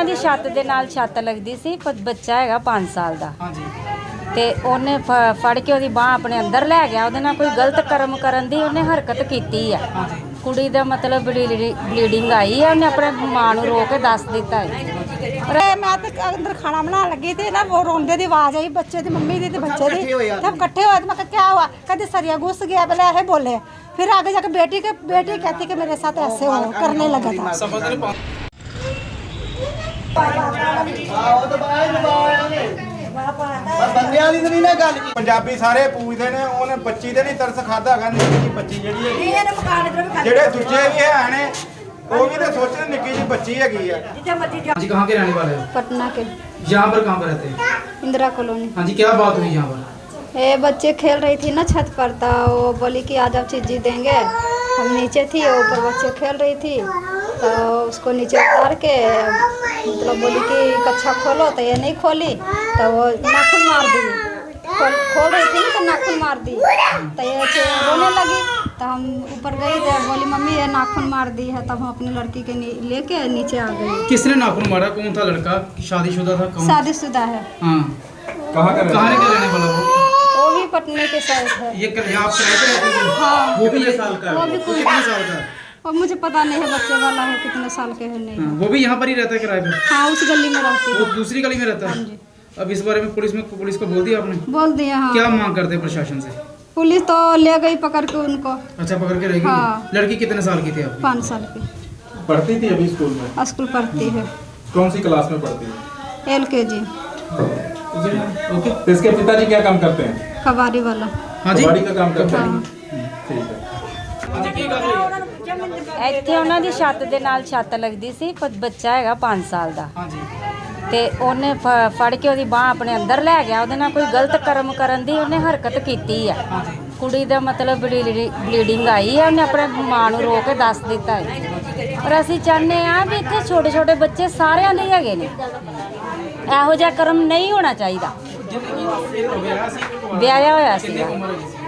ਉਹਨਾਂ ਦੀ ਛੱਤ ਦੇ ਨਾਲ ਛੱਤ ਲੱਗਦੀ ਸੀ ਪਰ ਬੱਚਾ ਹੈਗਾ 5 ਸਾਲ ਦਾ ਹਾਂਜੀ ਤੇ ਉਹਨੇ ਫ- ਫੜ ਕੇ ਉਹਦੀ ਬਾਹ ਆਪਣੇ ਅੰਦਰ ਲੈ ਗਿਆ ਉਹਦੇ ਨਾਲ ਕੋਈ ਗਲਤ ਕਰਮ ਕਰਨ ਦੀ ਉਹਨੇ ਹਰਕਤ ਕੀਤੀ ਆ ਹਾਂਜੀ ਕੁੜੀ ਦਾ ਮਤਲਬ ਬਲੀਡਿੰਗ ਆਈ ਹੈ ਉਹਨੇ ਆਪਣੇ ਮਾਂ ਨੂੰ ਰੋ ਕੇ ਦੱਸ ਦਿੱਤਾ ਹੈ ਅਰੇ ਮੈਂ ਤੇ ਅੰਦਰ ਖਾਣਾ ਬਣਾਉਣ ਲੱਗੀ ਤੇ ਨਾ ਉਹ ਰੋਂਦੇ ਦੀ ਆਵਾਜ਼ ਆਈ ਬੱਚੇ ਦੀ ਮੰਮੀ ਦੀ ਤੇ ਬੱਚੇ ਦੀ सब इकट्ठे हुए तो मैं कहा क्या हुआ कहते सरिया घुस गया पहले ऐसे बोले फिर आगे जाके बेटी के बेटी कहती कि मेरे साथ ऐसे हो करने लगा था ਸਮਝ ਨਹੀਂ ਪਾ ਬੰਦਿਆਂ ਦੀ ਤਾਂ ਨਹੀਂ ਨਾ ਗੱਲ ਕੀ ਪੰਜਾਬੀ ਸਾਰੇ ਪੂਜਦੇ ਨੇ ਉਹਨੇ ਬੱਚੀ ਤੇ ਨਹੀਂ ਤਰਸ ਖਾਦਾ ਹੈਗਾ ਨਿੱਕੀ ਜਿਹੀ ਬੱਚੀ ਜਿਹੜੀ ਹੈਗੀ ਆ। ਜਿਹੜੇ ਦੂਜੇ ਵੀ ਹੈ ਨੇ ਉਹ ਵੀ ਤਾਂ ਸੋਚਣ ਨਿੱਕੀ ਜਿਹੀ ਬੱਚੀ ਹੈਗੀ ਆ जी कहाँ के रहने वाले हो पटना के यहाँ पर कहाँ पर रहते हैं इंदिरा कॉलोनी हाँ जी क्या बात हुई यहाँ पर ये बच्चे खेल रही थी ना छत पर तो वो बोली कि आज आप चीज़ देंगे हम नीचे थी वो ऊपर बच्चे खेल रही थी तो उसको नीचे उतार के मतलब बोली कि कच्छा खोलो तो ये नहीं खोली तो वो नाखून मार दी। खोल खोल रही थी तो नाखून मार दी। तो ये रोने लगी तो हम ऊपर गए थे बोली मम्मी ये नाखून मार दी है। तब हम अपनी लड़की के लेके नीचे आ गए। किसने नाखून मारा? कौन था लड़का? शादीशुदा था कौन? शादीशुदा है। हाँ। कहाँ का रहने वाला? वो? वो भी पटने के साइड है। ये कर, आप हाँ। वो भी साल का वो भी कितने साल का और मुझे पता नहीं है बच्चे वाला है कितने साल के है नहीं। हाँ, वो भी यहाँ पर ही रहता है किराए पे? हाँ उस गली में रहती वो है दूसरी गली में रहता है? अब इस बारे में पुलिस में पुलिस को बोल दिया आपने? बोल दिया हाँ। क्या मांग करते हैं प्रशासन से? पुलिस तो ले गई पकड़ के उनको। अच्छा पकड़ के रहेगी? हाँ। लड़की कितने साल की थी आप पाँच साल की। पढ़ती थी अभी स्कूल में? स्कूल पढ़ती है। कौन सी क्लास में पढ़ती है? एल के जी ओके। तो इसके पिताजी क्या काम करते हैं? कबाड़ी वाला। हाँ जी। कबाड़ी का काम करते हाँ। हैं। ठीक है। ਇੱਥੇ ਉਹਨਾਂ ਦੀ ਛੱਤ ਦੇ ਨਾਲ ਛੱਤ ਲੱਗਦੀ ਸੀ ਪਰ ਬੱਚਾ ਹੈਗਾ 5 ਸਾਲ ਦਾ। ਹਾਂਜੀ। ਤੇ ਉਹਨੇ ਫ- ਫੜ ਕੇ ਉਹਦੀ ਬਾਹ ਆਪਣੇ ਅੰਦਰ ਲੈ ਗਿਆ ਉਹਦੇ ਨਾਲ ਕੋਈ ਗਲਤ ਕਰਮ ਕਰਨ ਦੀ ਉਹਨੇ ਹਰਕਤ ਕੀਤੀ ਆ। ਕੁੜੀ ਦਾ ਮਤਲਬ ਬਲੀਡਿੰਗ ਆਈ ਆ ਉਹਨੇ ਆਪਣੇ ਮਾਂ ਨੂੰ ਰੋ ਕੇ ਦੱਸ ਦਿੱਤਾ ਹੈ ਪਰ ਅਸੀਂ ਚਾਹੁੰਦੇ ਆ ਵੀ ਇੱਥੇ ਛੋਟੇ ਛੋਟੇ ਬੱਚੇ ਸਾਰਿਆਂ ਦੇ ਹੈਗੇ ਨੇ। ਇਹੋ ਜਿਹਾ ਕਰਮ ਨਹੀਂ ਹੋਣਾ ਚਾਹੀਦਾ। ਜਿੰਦਗੀ ਵਿਆਹਿਆ ਹੋਇਆ ਸੀਗਾ। ਸੀ?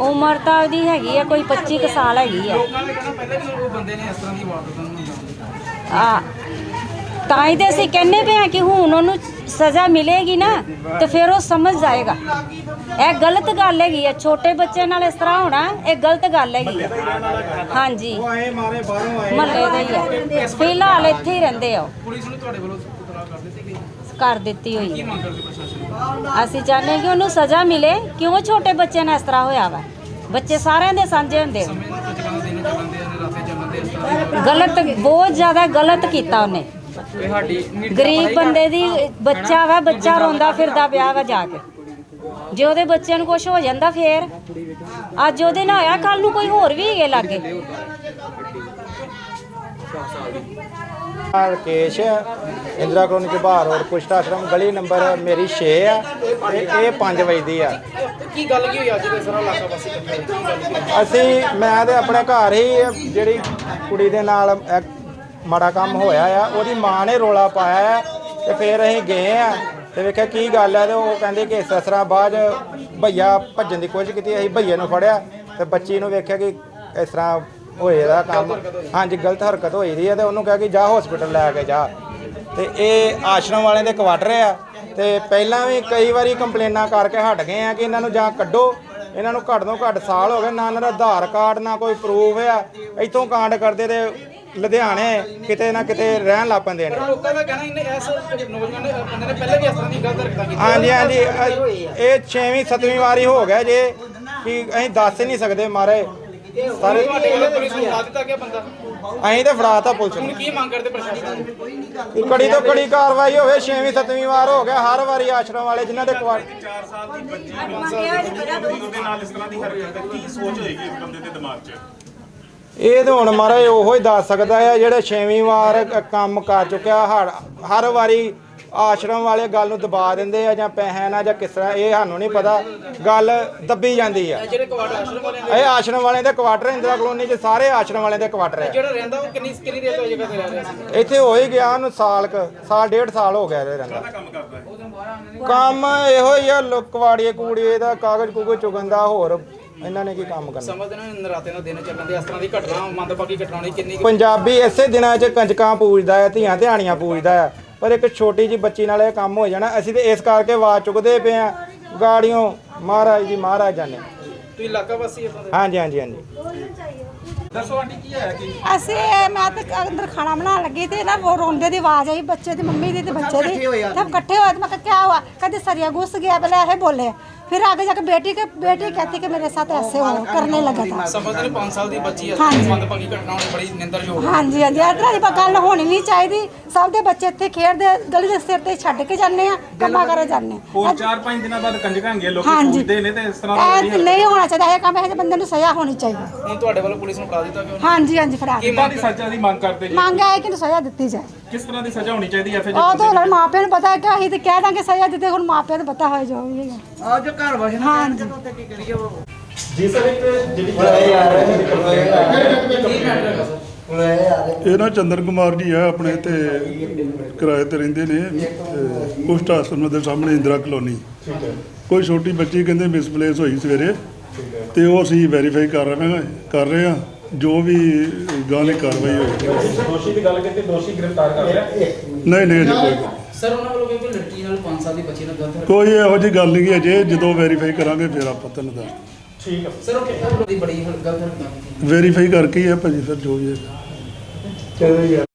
ਤਾਂ ਉਹਦੀ ਹੈਗੀ ਆ ਕੋਈ 25 ਕੁ ਸਾਲ ਹੈਗੀ ਆ। ਲੋਕਾਂ ਨੇ ਕਹਿਣਾ ਪਹਿਲੇ ਵੀ ਉਹ ਬੰਦੇ ਨੇ ਇਸ ਤਰ੍ਹਾਂ ਦੀ ਵਾਰਦਾਤਾਂ ਨੂੰ ਅੰਜਾਮ ਦਿੱਤਾ। ਆ ਤਾਂ ਹੀ ਤੇ ਅਸੀਂ ਕਹਿੰਦੇ ਪਏ ਆ ਕਿ ਹੁਣ ਉਹਨੂੰ ਸਜ਼ਾ ਮਿਲੇਗੀ ਨਾ ਤੇ ਫਿਰ ਉਹ ਸਮਝ ਜਾਏਗਾ। ਇਹ ਗਲਤ ਗੱਲ ਹੈਗੀ ਆ ਛੋਟੇ ਬੱਚੇ ਨਾਲ ਇਸ ਤਰ੍ਹਾਂ ਹੋਣਾ ਇਹ ਗਲਤ ਗੱਲ ਹੈਗੀ ਆ। ਹਾਂਜੀ। ਉਹ ਆਏ ਮਾਰੇ ਬਾਹਰੋਂ ਆਏ। ਮਹੱਲੇ ਦੇ ਹੀ ਆ। ਫਿਲਹਾਲ ਇੱਥੇ ਹੀ ਰਹਿੰਦੇ ਆ ਉਹ। ਪੁਲਿਸ ਨੂੰ ਤੁਹਾਡੇ ਵੱਲੋਂ ਇਤਲਾਹ ਕਰ ਦਿੱਤੀ ਗਈ ਕਰ ਦਿੱਤੀ ਹੋਈ। ਹੈ ਅਸੀਂ ਚਾਹੁੰਦੇ ਕਿ ਉਹਨੂੰ ਸਜ਼ਾ ਮਿਲੇ ਕਿਉਂ ਛੋਟੇ ਬੱਚੇ ਨਾਲ ਇਸ ਤਰ੍ਹਾਂ ਹੋਇਆ ਵਾ। ਬੱਚੇ ਸਾਰਿਆਂ ਦੇ ਸਾਂਝੇ ਹੁੰਦੇ ਗਲਤ, ਬਹੁਤ ਜ਼ਿਆਦਾ ਗਲਤ ਕੀਤਾ ਉਹਨੇ। ਗਰੀਬ ਬੰਦੇ ਦੀ ਬੱਚਾ ਵਾ, ਬੱਚਾ ਰੋਂਦਾ ਫਿਰਦਾ ਵਿਆਹ ਵਾ ਜਾ ਕੇ। ਜੇ ਉਹਦੇ ਬੱਚਿਆਂ ਨੂੰ ਕੁਝ ਹੋ ਜਾਂਦਾ ਫੇਰ, ਅੱਜ ਉਹਦੇ ਨਾਲ ਹੋਇਆ ਕੱਲ ਨੂੰ ਕੋਈ ਹੋਰ ਵੀ ਹੈਗੇ ਲਾਗੇ। ਰਕੇਸ਼ ਇੰਦਰਾ ਕਲੋਨੀ ਦੇ ਬਾਹਰ ਰੋਡ ਕੁਸ਼ਟ ਆਸ਼ਰਮ ਗਲੀ ਨੰਬਰ ਮੇਰੀ 6 ਆ ਤੇ ਇਹ 5 ਵਜੇ ਦੀ ਆ। ਕੀ ਗੱਲ ਕੀ ਹੋਈ ਅੱਜ ਦੇ ਸਾਰਾ ਇਲਾਕਾ ਵਾਸੀ? ਅਸੀਂ ਮੈਂ ਤੇ ਆਪਣੇ ਘਰ ਹੀ ਜਿਹੜੀ ਕੁੜੀ ਦੇ ਨਾਲ ਇਹ ਮਾੜਾ ਕੰਮ ਹੋਇਆ ਆ ਉਹਦੀ ਮਾਂ ਨੇ ਰੋਲਾ ਪਾਇਆ ਆ ਤੇ ਫਿਰ ਅਸੀਂ ਗਏ ਆ ਤੇ ਵੇਖਿਆ ਕੀ ਗੱਲ ਆ ਤੇ ਉਹ ਕਹਿੰਦੇ ਕਿ ਇਸ ਤਰ੍ਹਾਂ ਬਾਅਦ 'ਚ ਭਈਆ ਭੱਜਣ ਦੀ ਕੋਸ਼ਿਸ਼ ਕੀਤੀ ਅਸੀਂ ਭਈਏ ਨੂੰ ਫੜਿਆ ਤੇ ਬੱਚੀ ਨੂੰ ਵੇਖਿਆ ਕਿ ਇਸ ਤਰ੍ਹਾਂ ਹੋਏ ਦਾ ਕੰਮ। ਹਾਂਜੀ ਗਲਤ ਹਰਕਤ ਹੋਈ ਦੀ ਹੈ ਤੇ ਉਹਨੂੰ ਕਿਹਾ ਕਿ ਜਾ ਹਸਪੀਟਲ ਲੈ ਕੇ ਜਾ। ਤੇ ਇਹ ਆਸ਼ਰਮ ਵਾਲਿਆਂ ਦੇ ਕੁਆਟਰ ਆ। ਤੇ ਪਹਿਲਾਂ ਵੀ ਕਈ ਵਾਰੀ ਕੰਪਲੇਨਾਂ ਕਰਕੇ ਹਟ ਗਏ ਆ ਕਿ ਇਹਨਾਂ ਨੂੰ ਜਾਂ ਕੱਢੋ। ਇਹਨਾਂ ਨੂੰ ਘੱਟ ਤੋਂ ਘੱਟ ਸਾਲ ਹੋ ਗਏ ਨਾ ਇਹਨਾਂ ਦਾ ਆਧਾਰ ਕਾਰਡ ਨਾ ਕੋਈ ਪ੍ਰੂਫ ਆ। ਇੱਥੋਂ ਕਾਂਡ ਕਰਦੇ ਤੇ ਲੁਧਿਆਣੇ ਕਿਤੇ ਨਾ ਕਿਤੇ ਰਹਿਣ ਲੱਗ ਪੈਂਦੇ ਨੇ। ਲੋਕਾਂ ਦਾ ਕਹਿਣਾ ਇਹਨੇ ਇਸ ਨੌਜਵਾਨ ਨੇ ਬੰਦੇ ਨੇ ਪਹਿਲੇ ਵੀ ਇਸ ਤਰ੍ਹਾਂ ਦੀ ਗਲਤ ਹਰਕਤਾਂ ਕੀਤੀਆਂ ਹਾਂਜੀ ਹਾਂਜੀ। ਇਹ 6ਵੀਂ 7ਵੀਂ ਵਾਰੀ ਹੋ ਗਿਆ ਜੇ ਕਿ ਅਸੀਂ ਦੱਸ ਨਹੀਂ ਸਕਦੇ ਮਾਰੇ। ਸਾਰੇ ਤੁਹਾਡੇ ਵੱਲੋਂ ਪੁਲਿਸ ਨੂੰ ਫੜਾ ਦਿੱਤਾ ਗਿਆ ਬੰਦਾ? ਅਸੀਂ ਤੇ ਫੜਾਤਾ ਪੁਲਿਸ ਨੂੰ। ਕੀ ਮੰਗ ਕਰਦੇ ਪ੍ਰਸ਼ਾਸਨ ਤੋਂ? ਕੜੀ ਤੋਂ ਕੜੀ ਕਾਰਵਾਈ ਹੋਵੇ 6ਵੀਂ 7ਵੀਂ ਵਾਰ ਹੋ ਗਿਆ ਹਰ ਵਾਰੀ ਆਸ਼ਰਮ ਵਾਲੇ ਜਿਨ੍ਹਾਂ ਦੇ ਕੁਆਟਰ ਉਹਦੇ ਨਾਲ ਇਸ ਤਰ੍ਹਾਂ ਦੀ ਹਰਕਤ ਹੈ, ਕੀ ਸੋਚ ਹੋਏਗੀ ਇਸ ਬੰਦੇ ਦੇ ਦਿਮਾਗ 'ਚ? ਇਹ ਤਾਂ ਹੁਣ ਮਹਾਰਾਜ ਉਹੋ ਹੀ ਦੱਸ ਸਕਦਾ ਹੈ ਜਿਹੜੇ ਛੇਵੀਂ ਵਾਰ ਕ- ਕੰਮ ਕਰ ਚੁੱਕਿਆ ਹਰ ਹਰ ਵਾਰੀ ਆਸ਼ਰਮ ਵਾਲੇ ਗੱਲ ਨੂੰ ਦਬਾ ਦਿੰਦੇ ਆ ਜਾਂ ਪੈਸੇ ਨਾਲ ਜਾਂ ਕਿਸ ਤਰ੍ਹਾਂ ਇਹ ਸਾਨੂੰ ਨਹੀਂ ਪਤਾ। ਗੱਲ ਦੱਬੀ ਜਾਂਦੀ ਆ। ਜਿਹੜੇ ਕੁਆਟਰ ਆਸ਼ਰਮ ਵਾਲੇ ਨੇ ਇਹ ਆਸ਼ਰਮ ਵਾਲਿਆਂ ਦੇ ਕੁਆਟਰ ਇੰਦਰਾ ਕਲੋਨੀ 'ਚ ਸਾਰੇ ਆਸ਼ਰਮ ਵਾਲਿਆਂ ਦੇ ਕੁਆਟਰ ਹੈ ਜਿਹੜਾ ਰਹਿੰਦਾ ਉਹ ਕਿੰਨੀ ਕਿੰਨੀ ਦੇਰ ਤੋਂ ਜਗ੍ਹਾ ਤੇ ਰਹਿ ਰਿਹਾ ਸੀ? ਇੱਥੇ ਹੋ ਹੀ ਗਿਆ ਉਹਨੂੰ ਸਾਲ ਕ ਸਾਲ ਡੇਢ ਸਾਲ ਹੋ ਗਿਆ ਇਹ ਰਹਿੰਦਾ। ਕੰਮ ਇਹੋ? ਹੀ ਆ ਲੁਕਵਾੜੀਏ ਕੂੜੀਏ ਦਾ ਕਾਗਜ਼ ਕੂਗਜ਼ ਚੁਗਣ ਦਾ ਹੋਰ ਇਹਨਾਂ ਨੇ ਕੀ ਕੰਮ ਕਰਨਾ? ਸਮਝਦੇ ਨੇ ਨਰਾਤੇ ਦਾ ਦਿਨ ਚੱਲਣ ਦੇ ਇਸ ਤਰ੍ਹਾਂ ਦੀ ਘਟਨਾ ਮੰਦਭਾਗੀ ਘਟਨਾ ਹੋਣੀ ਕਿੰਨੀ ਕੁ- ਪੰਜਾਬੀ ਇਸੇ ਦਿਨਾਂ 'ਚ ਕੰਜਕਾਂ ਪੂਜਦਾ ਹੈ ਧੀਆਂ ਧਿਆਣੀਆਂ ਪੂਜਦਾ ਹੈ ਪਰ ਇੱਕ ਛੋਟੀ ਜੀ ਬੱਚੀ ਨਾਲ ਇਹ ਕੰਮ ਹੋ ਜਾਣਾ ਅਸੀਂ ਤੇ ਇਸ ਕਰਕੇ ਆਵਾਜ਼ ਚੁੱਕਦੇ ਪਏ ਆ ਗਾੜੀਆਂ ਮਹਾਰਾਜ ਜੀ ਮਹਾਰਾਜ ਜਾਨੇ ਤੁਸੀਂ ਇਲਾਕਾ ਵਾਸੀ ਹੋ ਬੰਦੇ ਹਾਂਜੀ ਹਾਂਜੀ ਹਾਂਜੀ ਦੱਸੋ ਆਂਟੀ ਕੀ ਹੈ ਕੀ ਅਸੀਂ ਮੈਂ ਤਾਂ ਅੰਦਰ ਖਾਣਾ ਬਣਾਉਣ ਲੱਗੀ ਤੇ ਨਾ ਉਹ ਰੋਂਦੇ ਦੀ ਆਵਾਜ਼ ਆਈ ਬੱਚੇ ਦੀ ਮੰਮੀ ਦੀ ਤੇ ਬੱਚੇ ਦੀ ਸਭ ਇਕੱਠੇ ਹੋਏ ਤੇ ਮੈਂ ਕਿਹਾ क्या हुआ कहते सरिया घुस गया पहले ऐसे बोले फिर आगे जाके बेटी के बेटी कहती कि मेरे साथ ऐसे हो करने लगा था ਸਮਝਦੇ ਨੇ 5 ਸਾਲ ਦੀ ਬੱਚੀ ਇਸ ਹਾਂਜੀ। ਤਰ੍ਹਾਂ ਦੀ ਮੰਦਭਾਗੀ ਘਟਨਾ ਹੋਣੀ ਬੜੀ ਨਿੰਦਰਯੋਗ ਹੈ। ਸਭ ਦੇ ਬੱਚੇ ਇੱਥੇ ਖੇਡਦੇ ਗਲੀ ਦੇ ਸਿਰ ਤੇ ਛੱਡ ਕੇ ਜਾਂਦੇ ਆ ਕੰਮਾਂ ਕਰੇ ਜਾਂਦੇ ਹੋਰ ਆ 4-5 ਦਿਨਾਂ ਬਾਅਦ ਕੰਜਕਾਂ ਹੈਗੀਆਂ ਲੋਕੀ। ਪੂਜਦੇ ਨੇ ਤੇ ਇਸ ਤਰ੍ਹਾਂ ਦਾ ਇਹ ਨਹੀਂ ਹੋਣਾ ਚਾਹੀਦਾ ਇਹ ਕੰਮ ਇਹ ਬੰਦੇ ਨੂੰ ਸਜ਼ਾ ਹੋਣੀ ਚਾਹੀਦੀ। ਹੁਣ ਤੁਹਾਡੇ ਵੱਲੋਂ ਪੁਲਿਸ ਨੂੰ ਫੜਾ ਦਿੱਤਾ ਕਿ ਹਾਂਜੀ ਹਾਂਜੀ ਫੜਾ ਕੀ ਦਿੱਤਾ। ਕਿੱਦਾਂ ਦੀ ਸਜ਼ਾ ਦੀ ਮੰਗ ਕਰਦੇ ਜੀ? ਮੰਗ ਹੈ ਕਿ ਇਹਨੂੰ ਸਜ਼ਾ ਦਿੱਤੀ ਜਾਏ। ਕਿਸ ਤਰ੍ਹਾਂ ਦੀ ਸਜ਼ਾ ਹੋਣੀ ਚਾਹੀਦੀ ਹੈ ਫਿਰ ਉਹ ਤਾਂ ਹੁਣ ਮਾਪਿਆਂ ਨੂੰ ਪਤਾ ਹੈ ਕਿ ਅਸੀਂ ਤੇ ਕਹਿ ਦਾਂਗੇ ਸਜ਼ਾ ਦਿੱਤੇ ਹੁਣ ਮਾਪਿਆਂ ਨੂੰ ਪਤਾ ਹੋਏ ਜੋ ਵੀ ਹੈਗਾ। ਆ ਜੋ ਘਰ ਵਸਣਾ ਹਾਂਜੀ। ਕੀ ਕਰੀਏ ਉਹ? ਜੀ ਸਰ ਇੱਕ ਜਿਹੜੀ ਇਹ ਨਾ ਚੰਦਰ ਕੁਮਾਰ ਜੀ ਆ ਆਪਣੇ ਤੇ ਕਿਰਾਏ ਤੇ ਰਹਿੰਦੇ ਨੇ ਕੁਸ਼ਟ ਆਸਰਮ ਦੇ ਸਾਹਮਣੇ ਇੰਦਰਾ ਕਲੋਨੀ। ਕੋਈ ਛੋਟੀ ਬੱਚੀ ਕਹਿੰਦੇ ਮਿਸਪਲੇਸ ਹੋਈ ਸਵੇਰੇ ਤੇ ਉਹ ਅਸੀਂ ਵੈਰੀਫਾਈ ਕਰ ਰਹੇ ਹਾਂ ਕਰ ਰਹੇ ਹਾਂ ਜੋ ਵੀ ਗਾਲੀ ਕਾਰਵਾਈ ਹੋਈ। ਦੋਸ਼ੀ ਦੀ ਗੱਲ ਕੀਤੀ ਦੋਸ਼ੀ ਗ੍ਰਿਫਤਾਰ ਕਰ ਲਿਆ? ਨਹੀਂ ਨਹੀਂ ਅਜੇ ਕੋਈ। ਸਰ ਉਹਨਾਂ ਵੱਲੋਂ ਕਿਉਂਕਿ ਲੜਕੀ ਨਾਲ 5 ਸਾਲ ਦੀ ਬੱਚੀ ਨਾਲ ਗਲਤ ਕੋਈ ਇਹੋ ਜਿਹੀ ਗੱਲ ਨਹੀਂ ਗੀ ਅਜੇ ਜਦੋਂ ਵੈਰੀਫਾਈ ਕਰਾਂਗੇ ਫਿਰ ਆਪਾਂ ਤੁਹਾਨੂੰ ਦੱਸ ਠੀਕ ਹੈ ਸਰ ਉਹ ਕਿੰਨਾ ਦੀ ਬੜੀ ਗਲਤ ਹਰਕਤ ਕੀਤੀ ਵੈਰੀਫਾਈ ਕਰਕੇ ਹੀ ਹੈ ਭਾਜੀ ਫਿਰ ਜੋ ਵੀ ਹੈ।